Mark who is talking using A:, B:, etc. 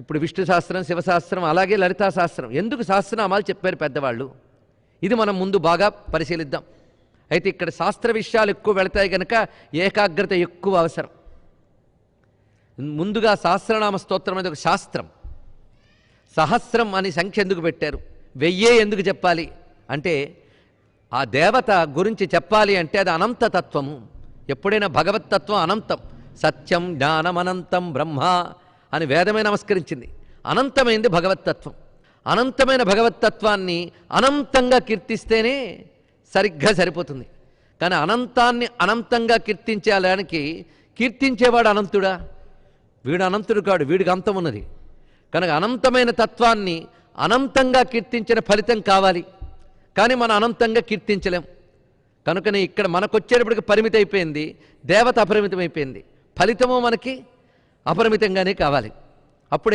A: ఇప్పుడు విష్ణు శాస్త్రం శివశాస్త్రం అలాగే లలితా శాస్త్రం. ఎందుకు శాస్త్రనామాలు చెప్పారు పెద్దవాళ్ళు? ఇది మనం ముందు బాగా పరిశీలిద్దాం. అయితే ఇక్కడ శాస్త్ర విషయాలు ఎక్కువ వెళతాయి కనుక ఏకాగ్రత ఎక్కువ అవసరం. ముందుగా సహస్రనామ స్తోత్రం అనేది ఒక శాస్త్రం. సహస్రం అని సంఖ్య ఎందుకు పెట్టారు? వెయ్యే ఎందుకు చెప్పాలి? అంటే ఆ దేవత గురించి చెప్పాలి అంటే అది అనంత తత్వము. ఎప్పుడైనా భగవత్తత్వం అనంతం. సత్యం జ్ఞానం అనంతం బ్రహ్మ అని వేదమే నమస్కరించింది. అనంతమైంది భగవత్తత్వం. అనంతమైన భగవత్తత్వాన్ని అనంతంగా కీర్తిస్తేనే సరిగ్గా సరిపోతుంది. కానీ అనంతాన్ని అనంతంగా కీర్తించేలానికి కీర్తించేవాడు అనంతుడా? వీడు అనంతుడు కాడు వీడికి అంతం ఉన్నది. కనుక అనంతమైన తత్వాన్ని అనంతంగా కీర్తించిన ఫలితం కావాలి. కానీ మనం అనంతంగా కీర్తించలేం. కనుకనే ఇక్కడ మనకొచ్చేటప్పటికి పరిమితి అయిపోయింది దేవత అపరిమితం అయిపోయింది ఫలితము మనకి అపరిమితంగానే కావాలి. అప్పుడే